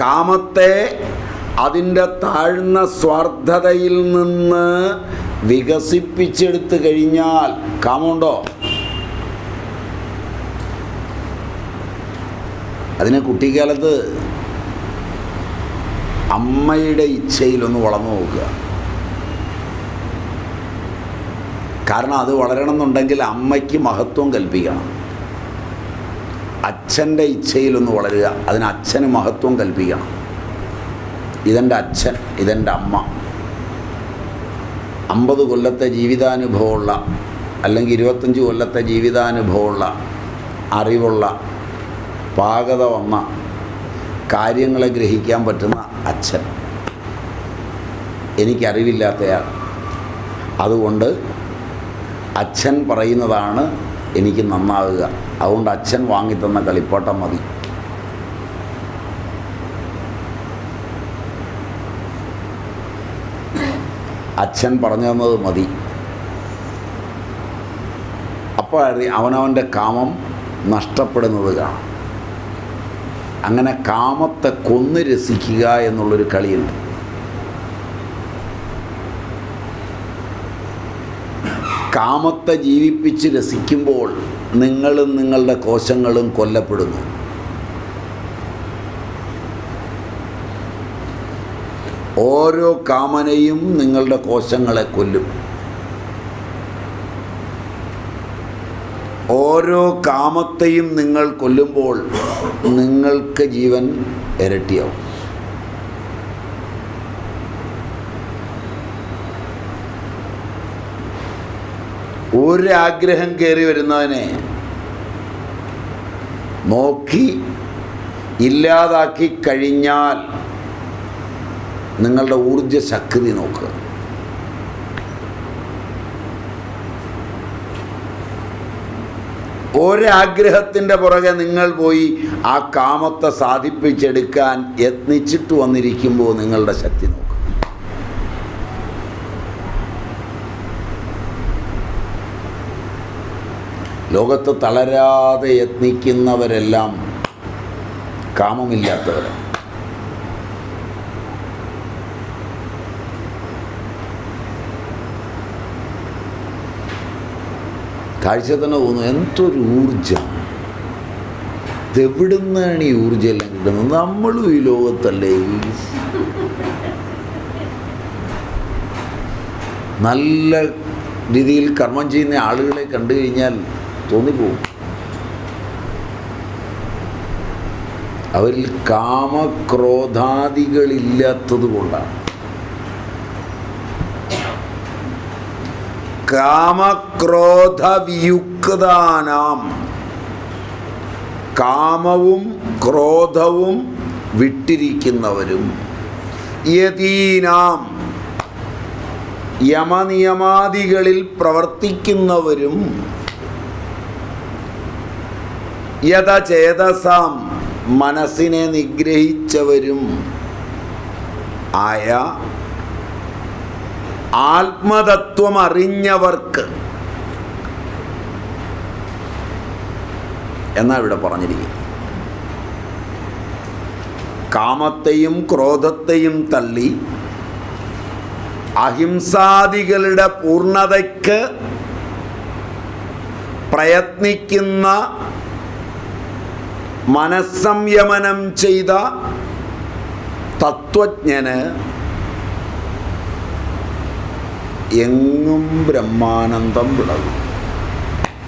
കാമത്തെ അതിന്റെ താഴ്ന്ന സ്വാർത്ഥതയിൽ നിന്ന് വികസിപ്പിച്ചെടുത്തു കഴിഞ്ഞാൽ കാമുണ്ടോ അതിനെ കുട്ടിക്കാലത്ത് അമ്മയുടെ ഇച്ഛയിലൊന്ന് വളർന്നു നോക്കുക. കാരണം അത് വളരണമെന്നുണ്ടെങ്കിൽ അമ്മയ്ക്ക് മഹത്വം കൽപ്പിക്കണം. അച്ഛന്റെ ഇച്ഛയിലൊന്ന് വളരുക അതിന് അച്ഛന് മഹത്വം കൽപ്പിക്കണം. ഇതെന്റെ അച്ഛൻ ഇതെന്റെ അമ്മ. അമ്പത് കൊല്ലത്തെ ജീവിതാനുഭവമുള്ള അല്ലെങ്കിൽ ഇരുപത്തഞ്ച് കൊല്ലത്തെ ജീവിതാനുഭവമുള്ള അറിവുള്ള പാകത വന്ന കാര്യങ്ങളെ ഗ്രഹിക്കാൻ പറ്റുന്ന അച്ഛൻ. എനിക്കറിവില്ലാത്തയാൾ. അതുകൊണ്ട് അച്ഛൻ പറയുന്നതാണ് എനിക്ക് നന്നാവുക. അതുകൊണ്ട് അച്ഛൻ വാങ്ങിത്തന്ന കളിപ്പാട്ടം മതി. അച്ഛൻ പറഞ്ഞു തന്നത് മതി. അപ്പോൾ അവനവന്റെ കാമം നഷ്ടപ്പെടുന്നത് കാണാം. അങ്ങനെ കാമത്തെ കൊന്ന് രസിക്കുക എന്നുള്ളൊരു കളിയുണ്ട്. കാമത്തെ ജീവിപ്പിച്ച് രസിക്കുമ്പോൾ നിങ്ങളും നിങ്ങളുടെ കോശങ്ങളും കൊല്ലപ്പെടുന്നു. ഓരോ കാമനയും നിങ്ങളുടെ കോശങ്ങളെ കൊല്ലും. ഓരോ കാമത്തെയും നിങ്ങൾ കൊല്ലുമ്പോൾ നിങ്ങൾക്ക് ജീവൻ ഇരട്ടിയാവും. ഒരാഗ്രഹം കയറി വരുന്നവനെ നോക്കി ഇല്ലാതാക്കി കഴിഞ്ഞാൽ നിങ്ങളുടെ ഊർജ ശക്തി നോക്കുക. ഒരാഗ്രഹത്തിന്റെ പുറകെ നിങ്ങൾ പോയി ആ കാമത്തെ സാധിപ്പിച്ചെടുക്കാൻ യത്നിച്ചിട്ട് വന്നിരിക്കുമ്പോൾ നിങ്ങളുടെ ശക്തി നോക്കുക. ലോകത്ത് തളരാതെ യത്നിക്കുന്നവരെല്ലാം കാമമില്ലാത്തവരാണ് കാഴ്ച തന്നെ തോന്നുന്നു എന്തൊരു ഊർജം ഇതെവിടുന്നാണ് ഈ ഊർജം എല്ലാം കിട്ടുന്നത്? നമ്മളും ഈ ലോകത്തല്ലേ. നല്ല രീതിയിൽ കർമ്മം ചെയ്യുന്ന ആളുകളെ കണ്ടു കഴിഞ്ഞാൽ തോന്നിപ്പോവും അവരിൽ കാമക്രോധാദികളില്ലാത്തത് കൊണ്ടാണ് കാമക്രോധ വിയുക്താനാം കാമവും ക്രോധവും വിട്ടിരിക്കുന്നവരും യതീനാം. യമനിയമാദികളിൽ പ്രവർത്തിക്കുന്നവരും യഥചേതസാം മനസ്സിനെ നിഗ്രഹിച്ചവരും ആയ ആത്മതത്വം അറിഞ്ഞവർക്ക് എന്നാ ഇവിടെ പറഞ്ഞിരിക്കുന്നത്? കാമത്തെയും ക്രോധത്തെയും തള്ളി അഹിംസാദികളുടെ പൂർണതയ്ക്ക് പ്രയത്നിക്കുന്ന മനസ്സംയമനം ചെയ്ത തത്വജ്ഞന് എങ്ങും ബ്രഹ്മാനന്ദം വിളകും.